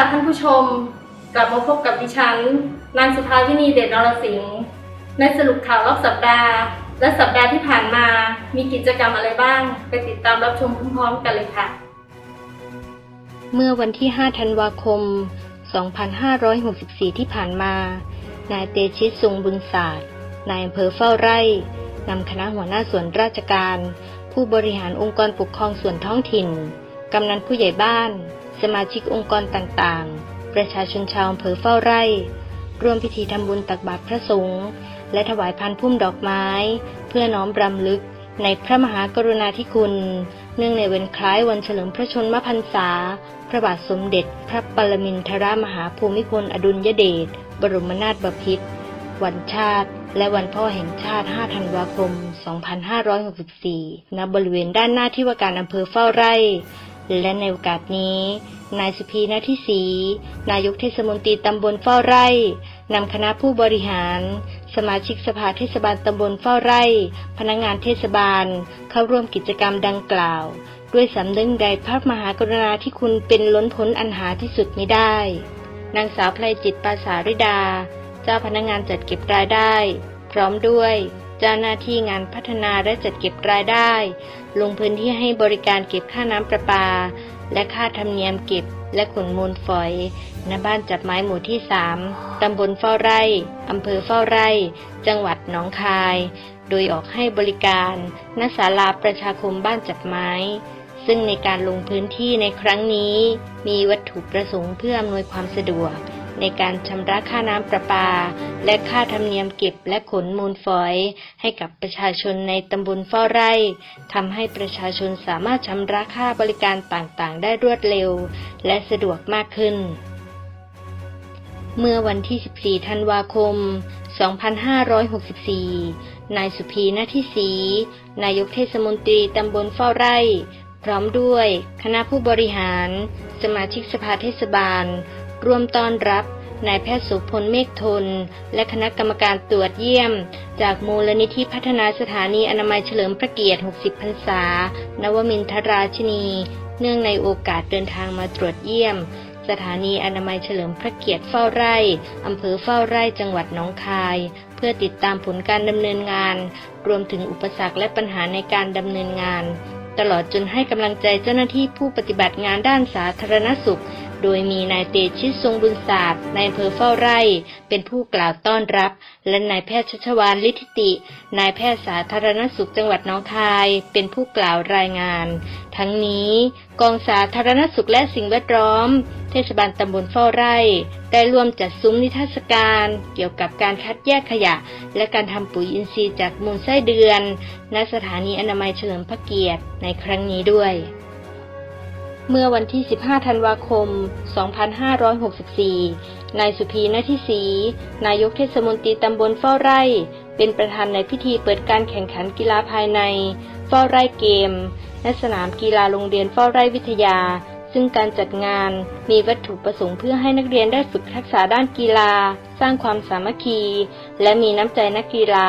ค่ะท่านผู้ชมกลับมาพบกับดิฉันนางสุภาวินีเดชนรสิงห์ในสรุปข่าวรอบสัปดาห์ และสัปดาห์ที่ผ่านมามีกิจกรรมอะไรบ้าง ไปติดตามรับชมพร้อมๆกันเลยค่ะ เมื่อวันที่ 5 ธันวาคม 2564 ที่ผ่านมา นายเตชิตทรงบุญศาสตร์นายอำเภอเฝ้าไร่นำคณะหัวหน้าส่วนราชการ ผู้บริหารองค์กรปกครองส่วนท้องถิ่น กำนันผู้ใหญ่บ้าน สมาชิกองค์กรต่างๆ ประชาชนชาวอำเภอเฝ้าไร่ ร่วมพิธีทำบุญตักบาตรพระสงฆ์และถวายพันพุ่มดอกไม้ เพื่อน้อมรำลึกในพระมหากรุณาธิคุณ เนื่องในวันคล้ายวันเฉลิมพระชนมพรรษา พระบาทสมเด็จ พระปรมินทรมหาภูมิพลอดุลยเดช บรมนาถบพิตร วันชาติ และวันพ่อแห่งชาติ 5 ธันวาคม 2564 ณ บริเวณด้านหน้าที่ว่าการอำเภอเฝ้าไร่ และในโอกาสนี้ นายสุพีนาทิศรีนายกเทศมนตรีตำบลเฝ้าไร่นำคณะผู้บริหาร สมาชิกสภาเทศบาลตำบลเฝ้าไร่ พนักงานเทศบาล เข้าร่วมกิจกรรมดังกล่าว ด้วยสำนึกในพระมหากรุณาธิคุณเป็นล้นพ้นอันหาที่สุดไมิได้ นางสาวไพรจิตปาสาริดา เจ้าพนักงานจัดเก็บรายได้ พร้อมด้วย เจ้าหน้าที่งานพัฒนาและจัดเก็บรายได้ ลงพื้นที่ให้บริการเก็บค่าน้ำประปา และค่าธรรมเนียมเก็บและขนมูลฝอยณบ้านจับไม้หมู่ที่ 3 ตำบลเฝ้าไร่ อำเภอเฝ้าไร่ จังหวัดหนองคาย โดยออกให้บริการณศาลาประชาคมบ้านจัดไม้ ซึ่งในการลงพื้นที่ในครั้งนี้ มีวัตถุประสงค์เพื่ออำนวยความสะดวก ในการชำระค่าน้ำประปา และค่าธรรมเนียมเก็บและขนมูลฝอย ให้กับประชาชนในตำบลเฝ้าไร่ทำให้ประชาชนสามารถชำระค่าบริการต่างๆ ได้รวดเร็ว และสะดวกมากขึ้น เมื่อวันที่ 14 ธันวาคม 2564 นายสุพีนาทิศีนายกเทศมนตรีตำบลเฝ้าไร่พร้อมด้วยคณะผู้บริหาร สมาชิกสภาเทศบาล ร่วมต้อนรับนายแพทย์สุพลเมฆทน และคณะกรรมการตรวจเยี่ยม จากมูลนิธิพัฒนาสถานีอนามัยเฉลิมพระเกียรติ 60 พรรษา นวมินทราชินี เนื่องในโอกาสเดินทางมาตรวจเยี่ยม สถานีอนามัยเฉลิมพระเกียรติเฝ้าไร่อำเภอเฝ้าไร่จังหวัดหนองคาย เพื่อติดตามผลการดำเนินงาน รวมถึงอุปสรรคและปัญหาในการดำเนินงาน ตลอดจนให้กำลังใจเจ้าหน้าที่ผู้ปฏิบัติงานด้านสาธารณสุขโดยมีนายเตชิตทรงบุญศาสตร์นายอำเภอเฝ้าไร่ เป็นผู้กล่าวต้อนรับ และนายแพทย์ชัชวานลิทธิติ นายแพทย์สาธารณสุขจังหวัดหนองคาย เป็นผู้กล่าวรายงาน ทั้งนี้กองสาธารณสุขและสิ่งแวดล้อม เทศบาลตำบลเฝ้าไร่ ได้ร่วมจัดซุ้มนิทรรศการ เกี่ยวกับการคัดแยกขยะ และการทำปุ๋ยอินทรีย์จากมูลไส้เดือน ณสถานีอนามัยเฉลิมพระเกียรติในครั้งนี้ด้วย เมื่อวันที่ 15 ธันวาคม 2564 นายสุพีนาทิศีนายกเทศมนตรีตำบลเฝ้าไร่ เป็นประธานในพิธีเปิดการแข่งขันกีฬาภายในเฝ้าไร่เกมและสนามกีฬาโรงเรียนเฝ้าไร่วิทยา ซึ่งการจัดงานมีวัตถุประสงค์เพื่อให้นักเรียนได้ฝึกทักษะด้านกีฬา สร้างความสามัคคี และมีน้ำใจนักกีฬา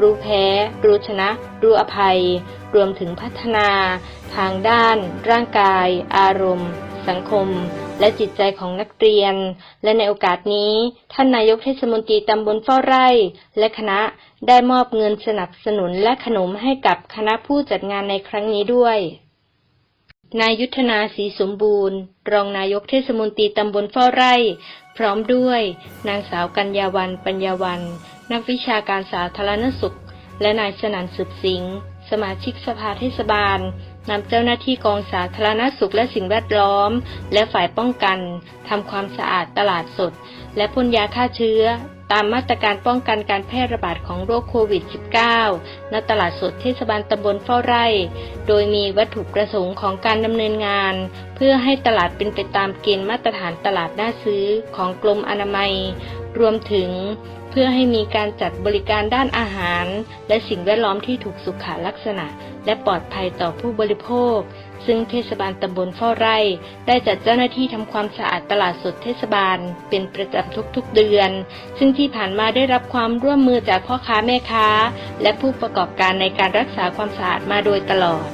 รู้แพ้ รู้ชนะ รู้อภัย รวมถึงพัฒนา ทางด้าน ร่างกาย อารมณ์ สังคม และจิตใจของนักเรียน และในโอกาสนี้ ท่านนายกเทศมนตรีตำบลเฝ้าไร่ และคณะได้มอบเงินสนับสนุนและขนมให้กับคณะผู้จัดงานในครั้งนี้ด้วยนายยุทธนาศรีสมบูรณ์ รองนายกเทศมนตรีตำบลเฝ้าไร่ พร้อมด้วย นางสาวกัญญาวันปัญญาวัน นักวิชาการสาธารณสุข และนายสนันสืบสิงห์สมาชิกสภาเทศบาลนำเจ้าหน้าที่กองสาธารณสุขและสิ่งแวดล้อม และฝ่ายป้องกันทำความสะอาดตลาดสด และพ่นยาฆ่าเชื้อ ตามมาตรการป้องกันการแพร่ระบาดของโรคโควิด -19 ณตลาดสดเทศบาลตำบลเฝ้าไร่ โดยมีวัตถุประสงค์ของการดำเนินงาน เพื่อให้ตลาดเป็นไปตามเกณฑ์มาตรฐานตลาดน่าซื้อของกรมอนามัย รวมถึง เพื่อให้มีการจัดบริการด้านอาหาร และสิ่งแวดล้อมที่ถูกสุขลักษณะ และปลอดภัยต่อผู้บริโภค ซึ่งเทศบาลตำบลเฝ้าไร่ ได้จัดเจ้าหน้าที่ทำความสะอาดตลาดสดเทศบาล เป็นประจำทุกๆเดือน ซึ่งที่ผ่านมาได้รับความร่วมมือจากพ่อค้าแม่ค้า และผู้ประกอบการในการรักษาความสะอาดมาโดยตลอด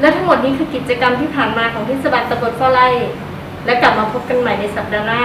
และทั้งหมดนี้คือกิจกรรมที่ผ่านมาของเทศบาลตำบลฝ้าไร่ และกลับมาพบกันใหม่ในสัปดาห์หน้า